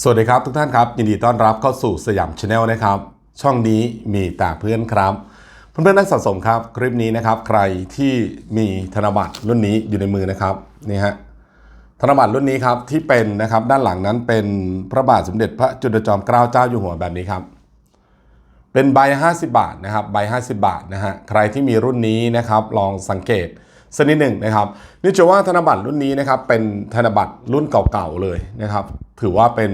สวัสดีครับทุกท่านครับ ยินดีต้อนรับเข้าสู่สยามชาแนลนะครับ ช่องนี้มีแต่เพื่อนครับ เพื่อนๆนักสะสมครับ คลิปนี้นะครับ ใครที่มีธนบัตรรุ่นนี้อยู่ในมือนะครับนี่ฮะธนบัตรรุ่นนี้ครับที่เป็นนะครับด้านหลังนั้นเป็นพระบาทสมเด็จพระจุลจอมเกล้าเจ้าอยู่หัวแบบนี้ครับเป็นใบ 50 บาทนะครับใบ 50 บาทนะฮะใครที่มีรุ่นนี้นะครับลองสังเกต สักนิดหนึ่งนะครับนี่จะว่าธนบัตรรุ่นนี้นะครับเป็นธนบัตรรุ่นเก่าๆเลยนะครับถือว่าเป็น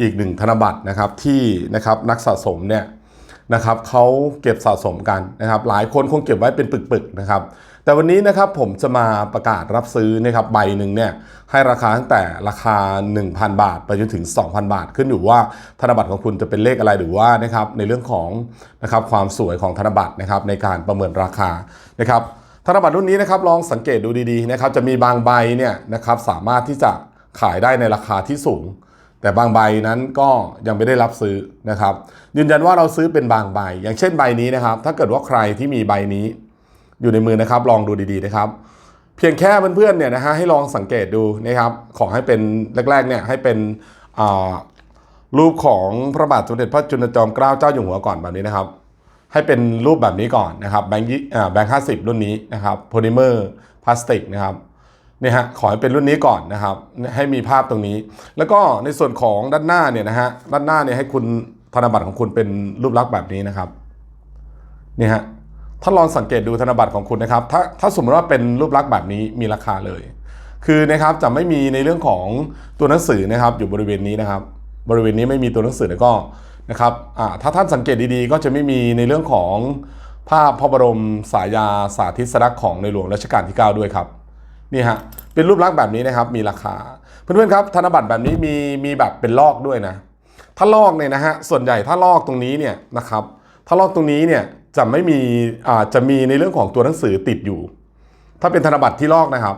อีกหนึ่งธนบัตรนะครับที่นะครับนักสะสมเนี่ยนะครับเขาเก็บสะสมกันนะครับหลายคนคงเก็บไว้เป็นปึกๆนะครับแต่วันนี้นะครับผมจะมาประกาศรับซื้อนะครับใบหนึ่งเนี่ยให้ราคาตั้งแต่ราคา 1,000 บาท ไปจนถึง 2,000 บาท ขึ้นอยู่ว่าธนบัตรของคุณจะเป็นเลขอะไรหรือว่านะครับในเรื่องของนะครับความสวยของธนบัตรนะครับในการประเมินราคานะครับ ธนบัตรรุ่นนี้นะครับลองสังเกตดูดีๆนะครับจะมีบางใบเนี่ยนะครับสามารถที่จะขายได้ในราคาที่สูง แต่บางใบนั้นก็ยังไม่ได้รับซื้อนะครับ ยืนยันว่าเราซื้อเป็นบางใบ อย่างเช่นใบนี้นะครับ ถ้าเกิดว่าใครที่มีใบนี้ อยู่ในมือนะครับ ลองดูดีๆนะครับ เพียงแค่เพื่อนๆเนี่ยนะฮะให้ลองสังเกตดูนะครับ ขอให้เป็นแรกๆเนี่ยให้เป็นรูปของพระบาทสมเด็จพระจุลจอมเกล้าเจ้าอยู่หัวก่อนแบบนี้นะครับ ให้เป็นรูปแบบนี้ก่อนนะครับแบงค์แบงค์ห้าสิบรุ่นนี้นะครับโพลิเมอร์พลาสติกนะครับเนี่ยฮะขอให้เป็นรุ่นนี้ก่อนนะครับให้มีภาพตรงนี้ แล้วก็ในส่วนของด้านหน้าเนี่ยนะฮะด้านหน้าเนี่ยให้คุณธนบัตรของคุณเป็นรูปลักษณ์แบบนี้นะครับนี่ฮะถ้าลองสังเกตดูธนบัตรของคุณนะครับ ถ้าถ้าสมมติว่าเป็นรูปลักษณ์แบบนี้มีราคาเลย คือนะครับจะไม่มีในเรื่องของตัวหนังสือนะครับ อยู่บริเวณนี้นะครับ บริเวณนี้ไม่มีตัวหนังสือแล้วก็ นะครับถ้าท่านสังเกตดีๆ ก็จะไม่มีในเรื่องของภาพพระบรมสายาสาธิสลักษณ์ของในหลวงรัชกาลที่ 9 ด้วยครับนี่ฮะเป็นรูปลักษณ์แบบนี้นะครับมีราคา เพื่อนๆครับธนบัตรแบบนี้มีมีแบบเป็นลอกด้วยนะ ถ้าลอกเนี่ยนะฮะส่วนใหญ่ถ้าลอกตรงนี้เนี่ยนะครับถ้าลอกตรงนี้เนี่ยจะไม่มีอ่าจะมีในเรื่องของตัวหนังสือติดอยู่ ถ้าเป็นธนบัตรที่ลอกนะครับ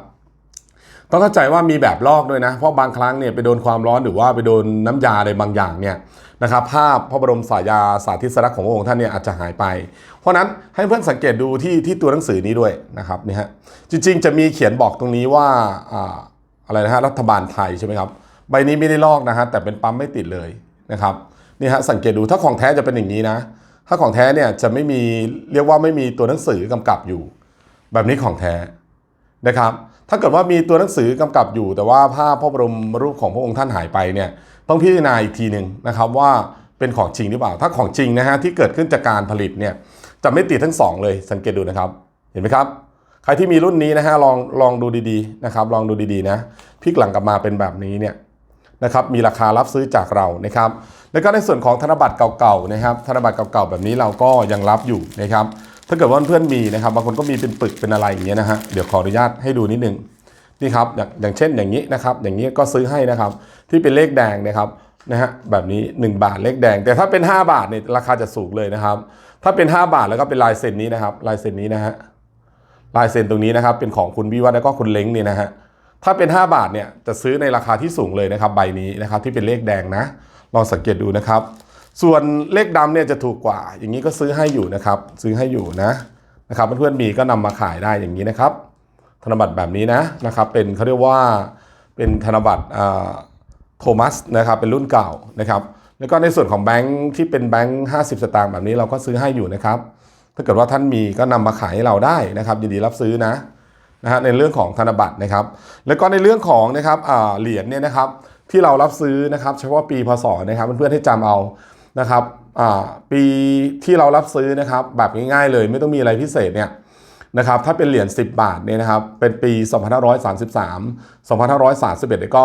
ต้องเข้าใจว่ามีแบบลอกด้วยนะ เพราะบางครั้งเนี่ยไปโดนความร้อนหรือว่าไปโดนน้ำยาอะไรบางอย่างเนี่ยนะครับภาพพระบรมสายาสาธิสลักของพระองค์ท่านเนี่ยอาจจะหายไป เพราะฉะนั้นให้เพื่อนสังเกตดูที่ที่ตัวหนังสือนี้ด้วยนะครับนี่ฮะจริงๆ จะมีเขียนบอกตรงนี้ว่าอ่าอะไรนะฮะรัฐบาลไทยใช่ไหมครับใบนี้ไม่ได้ลอกนะฮะแต่เป็นปั๊มไม่ติดเลยนะครับนี่ฮะสังเกตดูถ้าของแท้จะเป็นอย่างนี้นะ ถ้าของแท้เนี่ยจะไม่มีเรียกว่าไม่มีตัวหนังสือกำกับอยู่ แบบนี้ของแท้นะครับ ถ้าเกิดว่ามีตัวหนังสือกำกับอยู่ แต่ว่าภาพพระบรมรูปของพระองค์ท่านหายไปเนี่ยต้องพิจารณาอีกทีหนึ่งนะครับว่าเป็นของจริงหรือเปล่า ถ้าของจริงนะฮะที่เกิดขึ้นจากการผลิตเนี่ยจะไม่ติดทั้งสองเลยสังเกตดูนะครับเห็นไหมครับ ใครที่มีรุ่นนี้นะฮะลองลองดูดีๆนะครับลองดูดีๆนะพลิกหลังกลับมาเป็นแบบนี้เนี่ยนะครับมีราคารับซื้อจากเรานะครับแล้วก็ในส่วนของธนบัตรเก่าๆนะครับธนบัตรเก่าๆแบบนี้เราก็ยังรับอยู่นะครับ ถ้าเกิดว่าเพื่อนมีนะครับบางคนก็มีเป็นปึกเป็นอะไรอย่างเงี้ยนะฮะเดี๋ยวขออนุญาตให้ดูนิดนึงนี่ครับอย่างอย่างเช่นอย่างนี้นะครับ อย่างนี้ก็ซื้อให้นะครับ ที่เป็นเลขแดงนะครับนะฮะแบบนี้ 1 บาทเลขแดง แต่ถ้าเป็น 5 บาทเนี่ยราคาจะสูงเลยนะครับ ถ้าเป็น 5 บาทแล้วก็เป็นลายเซ็นนี้นะครับ ลายเซ็นนี้นะฮะลายเซ็นตรงนี้นะครับ เป็นของคุณวิวัฒน์แล้วก็คุณเล้งเนี่ยนะฮะถ้าเป็น 5 บาทเนี่ยจะซื้อในราคาที่สูงเลยนะครับ ใบนี้นะครับ ที่เป็นเลขแดงนะลองสังเกตดูนะครับ ส่วนเลขดำเนี่ยจะถูกกว่า อย่างนี้ก็ซื้อให้อยู่นะครับ ซื้อให้อยู่นะนะครับเพื่อนๆมีก็นำมาขายได้อย่างนี้นะครับ ธนบัตรแบบนี้นะนะครับ เป็นเขาเรียกว่าเป็นธนบัตรโทมัสนะครับเป็นรุ่นเก่านะครับ แล้วก็ในส่วนของแบงค์ที่เป็นแบงค์50 สตางค์แบบนี้เราก็ซื้อให้อยู่นะครับ ถ้าเกิดว่าท่านมีก็นำมาขายให้เราได้นะครับ ยินดีรับซื้อนะนะฮะในเรื่องของธนบัตรนะครับ แล้วก็ในเรื่องของนะครับอ่าเหรียญเนี่ยนะครับที่เรารับซื้อนะครับ เฉพาะปีพศนะครับเพื่อนๆให้จำเอา นะครับปีที่เรารับซื้อนะครับแบบง่ายๆเลยไม่ต้องมีอะไรพิเศษเนี่ยนะครับถ้าเป็นเหรียญ 10 บาทเนี่ยนะครับเป็นปี 2533 2531แล้วก็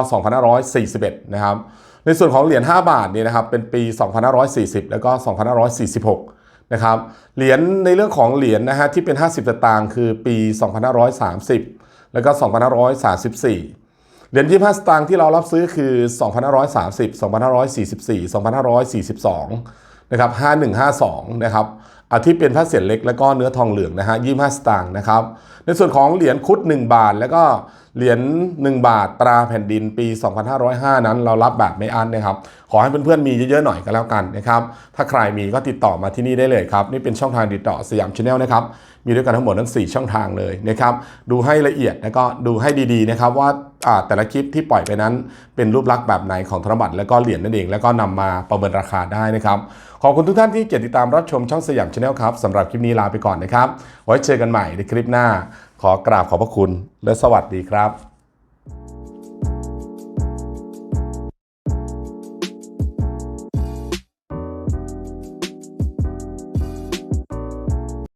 2541 นะครับในส่วนของเหรียญ 5 บาทเนี่ยนะครับเป็นปี 2540 แล้วก็ 2546 นะครับเหรียญในเรื่องของเหรียญนะฮะที่เป็น 50 สตางค์คือปี 2530 แล้วก็ 2534 เหรียญ25 สตางค์ที่เรารับซื้อคือ 2530 2544 2542 นะครับ 5152 นะครับอาที่เป็นพระเศียรเล็กแล้วก็เนื้อทองเหลืองนะฮะ25 สตางค์นะครับ ในส่วนของเหรียญคุด 1 บาท แล้วก็เหรียญ1 บาทตราแผ่นดินปี 2505 นั้นเรารับแบบไม่อั้นนะครับ ขอให้เพื่อนๆมีเยอะๆหน่อยก็แล้วกันนะครับ ถ้าใครมีก็ติดต่อมาที่นี่ได้เลยครับ นี่เป็นช่องทางติดต่อสยามชาแนลนะครับ มีด้วยกันทั้งหมดทั้ง 4 ช่องทางเลยนะครับ ดูให้ละเอียดแล้วก็ดูให้ดีๆนะครับว่าอ่า แต่ละคลิปที่ปล่อยไปนั้น เป็นรูปลักษณ์แบบไหนของธนบัตรแล้วก็เหรียญนั่นเอง แล้วก็นำมาประเมินราคาได้นะครับ ขอบคุณทุกท่านที่เกียรติดตามรับชมช่องสยามชาแนลครับสำหรับคลิปนี้ลาไปก่อนนะครับ ไว้เจอกันใหม่ในคลิปหน้า ขอกราบขอบพระคุณและสวัสดีครับ